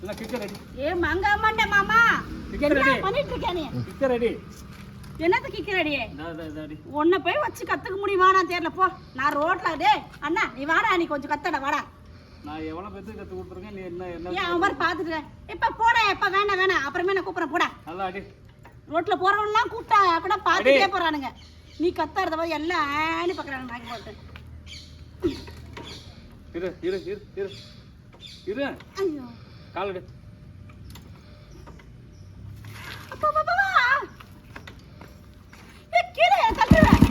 இல்லை கிக்க ரெடி ஏ மங்க மாட்டே மாமா. கிக்க ரெடி பண்ணிட்டு இருக்க நீ? கிக்க ரெடி என்னத்த கிக்கிறடி ரெடி உன்னை போய் வச்சு கத்துக்க முடியுமா? நான் தெரியல. போ. நான் ரோட்ல டே அண்ணா நீ வாடா நீ கொஞ்சம் கத்தட வாடா. நான் எவ்வளோ பேத்துக்கு கற்றுக் கொடுத்துருக்கேன்? நீ என்ன என்ன ஏன் அவன் மாதிரி பாத்துட்டு இப்ப போடா இப்ப வேணாம் வேணாம் அப்புறமே நான் கூப்பிடுறேன் போடா. நல்லா அடி. ரோட்ல போறவன்லாம் கூப்பிட்டா கூட பாத்துட்டே போறானுங்க. நீ கத்தாரத போய் எல்லாம் ஆனி பாக்குறாங்க போட்டு. இரு இரு இரு இரு. இரு. ஐயோ. கால் எடு அப்பா, அப்பா, அப்பா, அப்பா. ஏய், கீழே தள்ளுவேன்.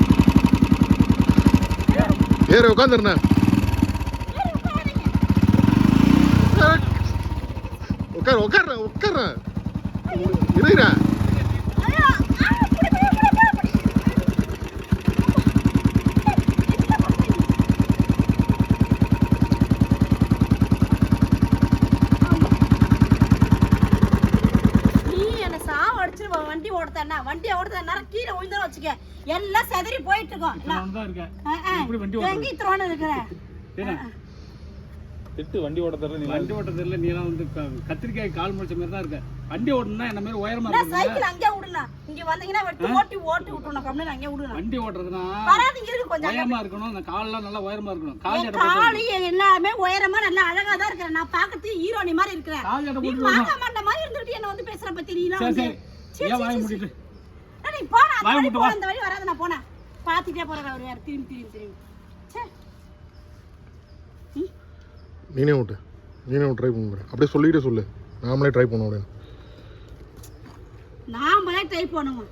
ஏறு உட்காந்துருண்ணே. உட்கார உட்கார்றேன் உட்கார்றேன் இருக்கிறேன் ஐயோ, ஆ, புடி, புடி, புடி, புடி, புடி. என்ன பண்றீங்க? நீ என்ன அடிச்சிருவ வண்டி ஓடுத்தானா வண்டி ஓடுத்தானா கீழே விழுந்தா வச்சுக்க. எல்லாம் செதறி போயிட்டு இருக்கோம்? எங்க இத்தரோன்னு இருக்கிற? ஏன்னா திட்டு வண்டி ஓட்ட தரல நீ வண்டி ஓட்டுறது இல்லை நீ எல்லாம் வந்து கத்திரிக்காய் கால் முடிச்ச மாதிரி தான் இருக்க. வண்டி ஓட்டணும்னா என்ன மாதிரி உயரமா நான் இருக்குது சைக்கிள் அங்கே விடுனா இங்க வந்தீங்கன்னா வெட்டி ஓட்டி ஓட்டி விட்டுணும் கம்முன்னு அங்கே விடுனா வண்டி ஓட்டுறதுனா வராதீங்க இருக்கு கொஞ்சம் உயரமா இருக்கணும் அந்த கால்லாம் நல்லா உயரமா இருக்கணும். கால் காலு எல்லாமே உயரமா நல்லா அழகா தான் இருக்கிறேன். நான் பார்க்கறதுக்கு ஹீரோனி மாதிரி இருக்கிறேன். கால் மாட்ட மாதிரி இருந்துட்டு என்ன வந்து பேசுற பத்தி நீ சரி, ஏன் வாய மூடிட்டு. நீ போன அந்த வாயை வழி மூட்டு போ வா. அந்த வழி வராத நான் போனேன். பாத்துட்டே போறேன் அவர் யார்? திரும்பி திரும்பி திரும்பி. ச்சே. நீனே விட்டு. நீனே ட்ரை பண்ணுறேன் அப்படியே சொல்லிக்கிட்டே சொல்லு. நாமளே ட்ரை பண்ண முடியும் நாமளே ட்ரை பண்ணுவோம்.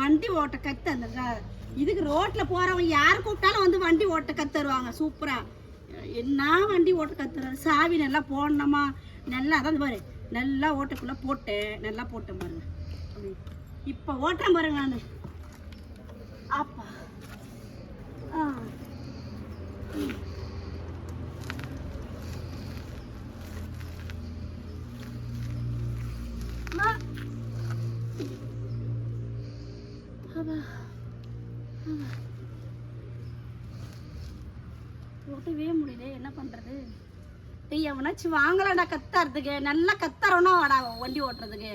வண்டி ஓட்ட கத்து அந்த இதுக்கு ரோட்ல போறவங்க யார் கூப்பிட்டாலும் வந்து வண்டி ஓட்ட கத்து தருவாங்க. சூப்பரா. என்ன வண்டி ஓட்ட கத்துறாரு சாவி நல்லா போடணுமா? நல்லா அதான் பாரு நல்லா ஓட்டக்குள்ளே போட்டேன். நல்லா போட்டேன் பாருங்க. இப்போ ஓட்டேன் பாருங்க நான். அப்பா. ஆ. ம். ஓட்டவே முடியல. என்ன பண்றது? டேய் எவனாச்சும் வாங்கலடா கத்தாறதுக்கு. நல்லா கத்தறணும் வாடா வண்டி ஓட்டுறதுக்கு.